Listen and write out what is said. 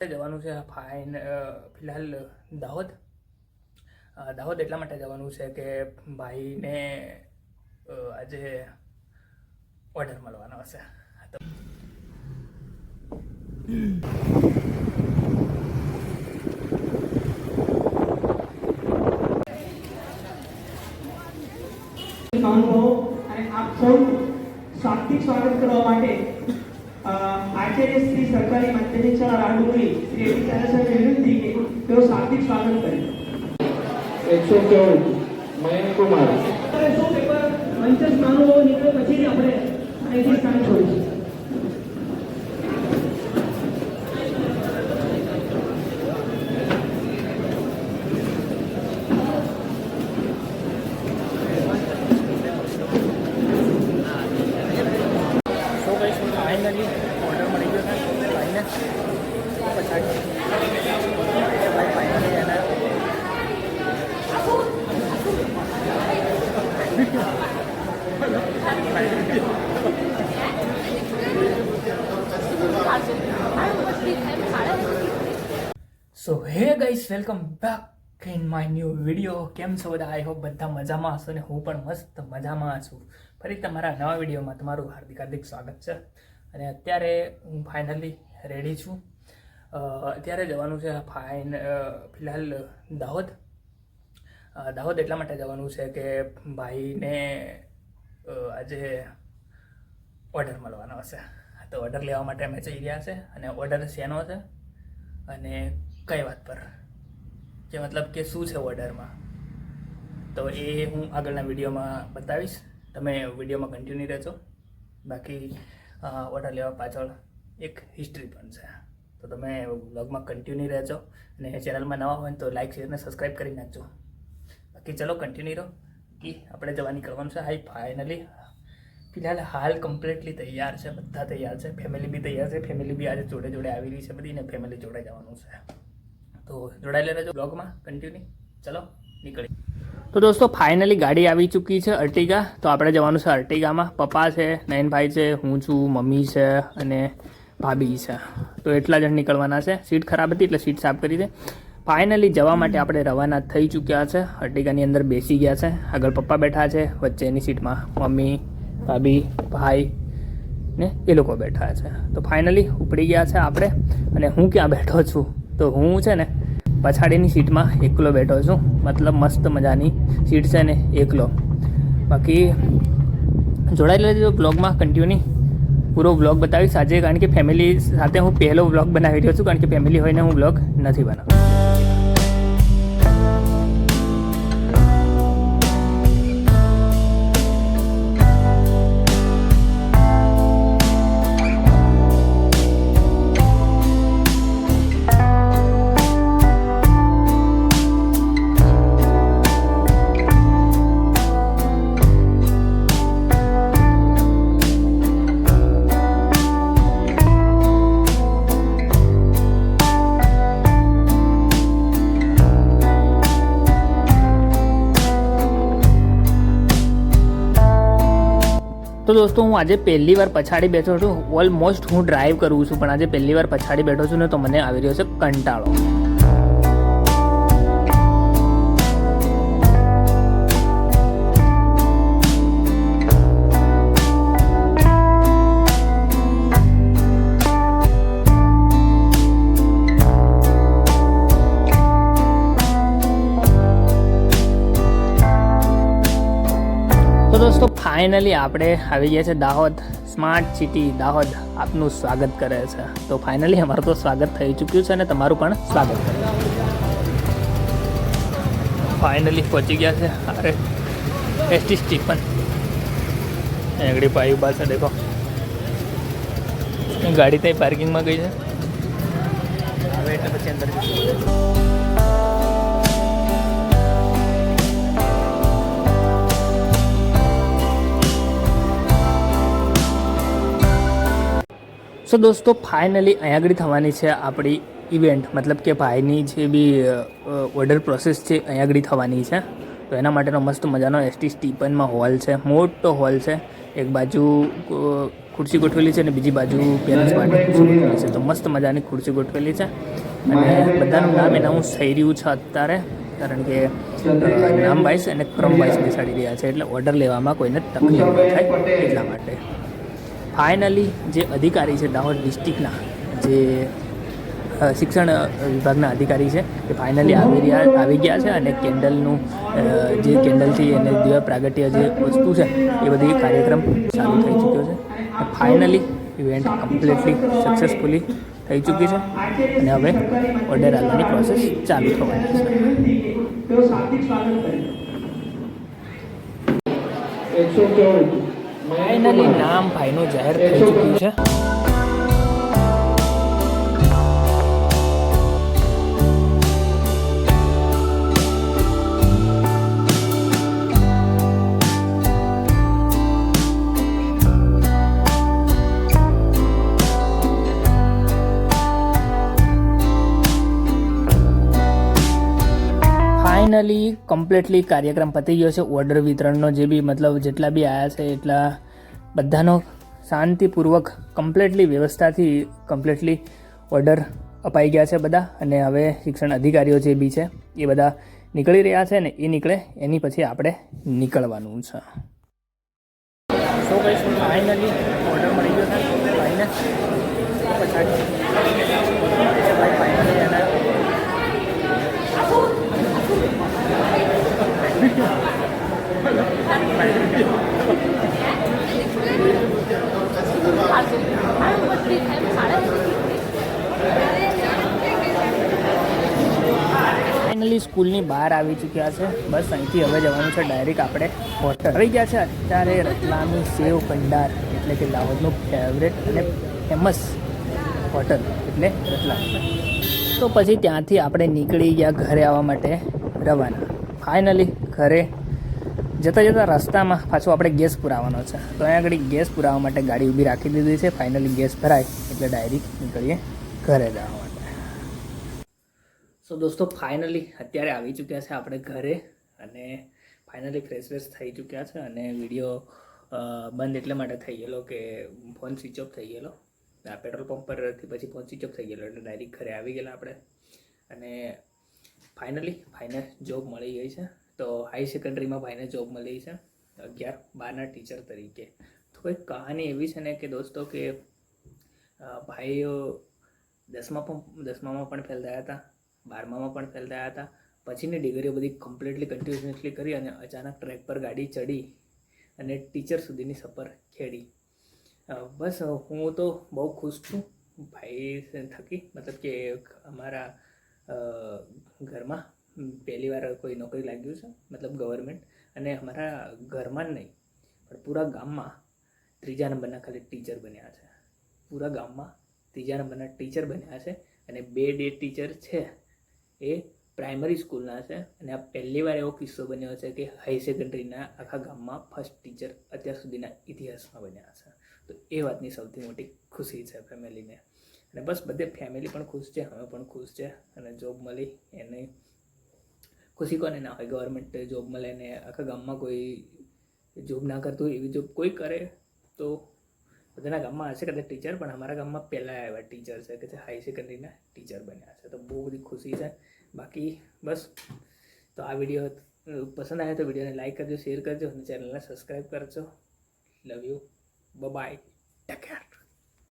જવાનું છે ફાઇન ફિલહાલ દાહોદ. દાહોદ એટલા માટે જવાનું છે કે ભાઈને આજે ઓર્ડર મળવાનો હશે. અને આપ સૌ શાબ્દિક સ્વાગત કરવા માટે આચાર્ય શ્રી સરકારી માધ્યમિક શાળા રાડુરી શ્રી એટી સાહેબ વિનંતી તેઓ શાબ્દિક સ્વાગત કરે. એકસો ચૌદ મયંક કુમાર શું પેપર મહાનુભાવો નીકળે પછી જ આપણે અહીંથી સ્થાન છોડીશું સો કઈ શું ઓર્ડર મળી ગયો ભાઈને so hey guys welcome back in my new video કેમ છો બધા? આઈ હોપ બધા મજામાં હશો ને હું પણ મસ્ત મજામાં છું. ફરી તમારા નવા વિડીયોમાં તમારું હાર્દિક હાર્દિક સ્વાગત છે. અને અત્યારે હું ફાઇનલી રેડી છું. અત્યારે જવાનું છે ફાઇન ફિલહાલ દાહોદ. દાહોદ એટલા માટે જવાનું છે કે ભાઈને આજે ઓર્ડર મળવાનો હશે. તો ઓર્ડર લેવા માટે અમે જઈ રહ્યા છે અને ઓર્ડર શેનો છે અને કઈ વાત પર? કે મતલબ કે શું છે ઓર્ડરમાં તો એ હું આગળના વિડીયોમાં બતાવીશ. તમે વિડીયોમાં કન્ટિન્યુ રહેજો. બાકી ઓર્ડર લેવા પાછળ એક હિસ્ટ્રી પણ છે. તો તમે વ્લોગમાં કન્ટિન્યુ રહેજો અને ચેનલમાં નવા હોય તો લાઈક શેર અને સબસ્ક્રાઈબ કરી નાખજો. બાકી ચલો કન્ટિન્યુ રહો. કે આપણે જવા નીકળવાનું છે. હાઈ ફાઇનલી ફિલહાલ હાલ કમ્પ્લીટલી તૈયાર છે. બધા તૈયાર છે. ફેમિલી બી તૈયાર છે. ફેમિલી બી આજે જોડે જોડે આવેલી છે બધી ને ફેમિલી જોડે જવાનું છે. તો જોડાયેલા રહેજો બ્લોગમાં કન્ટિન્યુ ચલો નીકળી તો દોસ્તો ફાઇનલી ગાડી આવી ચૂકી છે અર્ટિગા. તો આપણે જવાનું છે અર્ટિગામાં. પપ્પા છે, નયનભાઈ છે, હું છું, મમ્મી છે અને ભાભી છે. તો એટલા જણ નીકળવાના છે. સીટ ખરાબ હતી એટલે સીટ સાફ કરી દે. ફાઇનલી જવા માટે આપણે રવાના થઈ ચૂક્યા છે. અર્ટિગાની અંદર બેસી ગયા છે. આગળ પપ્પા બેઠા છે, વચ્ચેની સીટમાં મમ્મી, ભાભી, ભાઈ ને એ લોકો બેઠા છે. તો ફાઇનલી ઉપડી ગયા છે આપણે. અને હું ક્યાં બેઠો છું? તો હું છે ને પછાડીની સીટમાં એકલો બેઠો છું. મતલબ મસ્ત મજાની સીટ છે ને, એકલો. બાકી જોડાઈ લેજો બ્લોગમાં કન્ટિન્યુ પૂરો બ્લોગ બતાવીશ આજે, કારણ કે ફેમિલી સાથે હું પહેલો બ્લોગ બનાવી રહ્યો છું, કારણ કે ફેમિલી હોઈને હું બ્લોગ નથી બનાવતો. તો દોસ્તો, હું આજે પહેલી વાર પછાડી બેઠો છું. ઓલમોસ્ટ હું ડ્રાઈવ કરું છું, પણ આજે પહેલી વાર પછાડી બેઠો છું ને તો મને આવી રહ્યો છે કંટાળો. ફાઇનલી આપણે આવી ગયા છે દાહોદ સ્માર્ટ સિટી દાહોદ. આપનું સ્વાગત કરે છે. તો ફાઇનલી અમારું તો સ્વાગત થઈ ચૂક્યું છે અને તમારું પણ સ્વાગત કરે ફાઇનલી પહોંચી ગયા છે અરે એસટી સ્ટીફન એગડી પાઈ ઊભા છે દેખો. ગાડી ત્યાં પાર્કિંગમાં ગઈ છે. હવે પછી અંદર સો દોસ્તો ફાઇનલી અહીંયા આગળ થવાની છે આપણી ઇવેન્ટ મતલબ કે ભાઈની જે બી ઓર્ડર પ્રોસેસ છે, અહીંયા આગળ થવાની છે. તો એના માટેનો મસ્ત મજાનો એસટી સ્ટીપનમાં હોલ છે, મોટો હોલ છે. એક બાજુ ખુરશી ગોઠવેલી છે અને બીજી બાજુ પેરેન્ટ્સ માટે ખુરશી ગોઠવેલી છે. તો મસ્ત મજાની ખુરશી ગોઠવેલી છે. અને બધાનું નામ એનાઉન્સ થઈ રહ્યું છે અત્યારે, કારણ કે નામ વાઇઝ અને ક્રમ વાઇઝ બેસાડી રહ્યા છે. એટલે ઓર્ડર લેવામાં કોઈને તકલીફ ન થાય એટલા માટે. ફાઇનલી જે અધિકારી છે દાહોદ ડિસ્ટ્રિક્ટના જે શિક્ષણ વિભાગના અધિકારી છે, એ ફાઇનલી આવી રહ્યા, આવી ગયા છે અને કેન્ડલનું જે કેન્ડલથી અને દિવ્ય પ્રાગટ્ય જે વસ્તુ છે, એ બધી કાર્યક્રમ ચાલુ થઈ ચૂક્યો છે. ફાઇનલી ઇવેન્ટ કમ્પ્લીટલી સક્સેસફુલી થઈ ચૂકી છે. અને હવે ઓર્ડર આપવાની પ્રોસેસ ચાલુ થવાની છે. વિનંતી કે તેઓ શાબ્દિક સ્વાગત કરે એકસો ચૌદ ફાઇનલી નામ ભાઈનું જાહેર થઈ ચૂક્યું છે. ફાઇનલી કમ્પ્લીટલી કાર્યક્રમ પતી ગયો છે. ઓર્ડર વિતરણનો જે બી મતલબ જેટલા બી આવ્યા છે, એટલા બધાનો શાંતિપૂર્વક કમ્પ્લીટલી વ્યવસ્થાથી કમ્પ્લીટલી ઓર્ડર અપાઈ ગયા છે બધા. અને હવે શિક્ષણ અધિકારીઓ જે બી છે, એ બધા નીકળી રહ્યા છે ને એ નીકળે, એની પછી આપણે નીકળવાનું છે. સો કહીશ ફાઇનલી ઓર્ડર મળી ગયો છે. ભાઈને ફાઇનલી સ્કૂલની બહાર આવી ચૂક્યા છે. બસ અહીંથી હવે જવાનું છે ડાયરેક્ટ આપણે હોટલ આવી ગયા છે અત્યારે રતલામી સેવ ભંડાર એટલે કે દાહોદનું ફેવરેટ અને ફેમસ હોટલ એટલે રતલામ. તો પછી ત્યાંથી આપણે નીકળી ગયા ઘરે આવવા માટે રવાના. ફાઇનલી ઘરે જતાં જતાં રસ્તામાં પાછું આપણે ગેસ પુરાવાનો છે. તો અહીંયા આગળ ગેસ પુરાવા માટે ગાડી ઊભી રાખી દીધી છે. ફાઇનલી ગેસ ભરાય એટલે ડાયરેક્ટ નીકળીએ ઘરે જવા માટે સો દોસ્તો ફાઇનલી અત્યારે આવી ચૂક્યા છે આપણે ઘરે અને ફાઇનલી ફ્રેશ ફ્રેશ થઈ ચૂક્યા છે અને વીડિયો બંધ એટલા માટે થઈ ગયેલો કે ફોન સ્વિચ ઓફ થઈ ગયેલો. પેટ્રોલ પંપ પરથી પછી ફોન સ્વિચ ઓફ થઈ ગયેલો એટલે ડાયરેક્ટ ઘરે આવી ગયેલા આપણે. અને ફાઇનલી ભાઈને જોબ મળી ગઈ છે. તો હાઈ સેકન્ડરીમાં ભાઈને જોબ મળી છે. અગિયાર બારના ટીચર તરીકે. તો એક કહાની એવી છે ને કે દોસ્તો કે ભાઈઓ દસમા પણ દસમામાં પણ ફેલ થયા હતા. બારમામાં પણ ફેલ થયા હતા. પછીની ડિગ્રીઓ બધી કમ્પ્લીટલી કન્ટિન્યુઅસલી કરી અને અચાનક ટ્રેક પર ગાડી ચડી અને ટીચર સુધીની સફર ખેડી. બસ હું તો બહુ ખુશ છું. ભાઈ થકી, મતલબ કે અમારા ઘરમાં પહેલી વાર કોઈ નોકરી લાગ્યું છે, મતલબ ગવર્મેન્ટ અને અમારા ઘરમાં જ નહીં, પણ પૂરા ગામમાં ત્રીજા નંબરના ખાલી ટીચર બન્યા છે. પૂરા ગામમાં ત્રીજા નંબરના ટીચર બન્યા છે અને બે ડે ટીચર છે. એ પ્રાઇમરી સ્કૂલના છે અને આ પહેલી વાર એવો કિસ્સો બન્યો છે કે હાઈ સેકન્ડરીના આખા ગામમાં ફર્સ્ટ ટીચર અત્યાર સુધીના ઇતિહાસમાં બન્યા છે. તો એ વાતની સૌથી મોટી ખુશી છે ફેમિલીને અને બસ બધે ફેમિલી પણ ખુશ છે, અમે પણ ખુશ છે અને જોબ મળી એને. ખુશી કોને ના હોય ગવર્મેન્ટ જોબ મળે ને આખા ગામમાં કોઈ જોબ ના કરતું એવી જોબ કોઈ કરે તો બધાના ગામમાં હશે કદાચ ટીચર પણ અમારા ગામમાં પહેલાં એવા ટીચર છે કે જે હાઈ સેકન્ડરીના ટીચર બન્યા છે. તો બહુ બધી ખુશી છે. બાકી બસ, તો આ વીડિયો પસંદ આવે તો વિડીયોને લાઇક કરજો શેર કરજો અને ચેનલને સબસ્ક્રાઈબ કરજો. Love you bye take care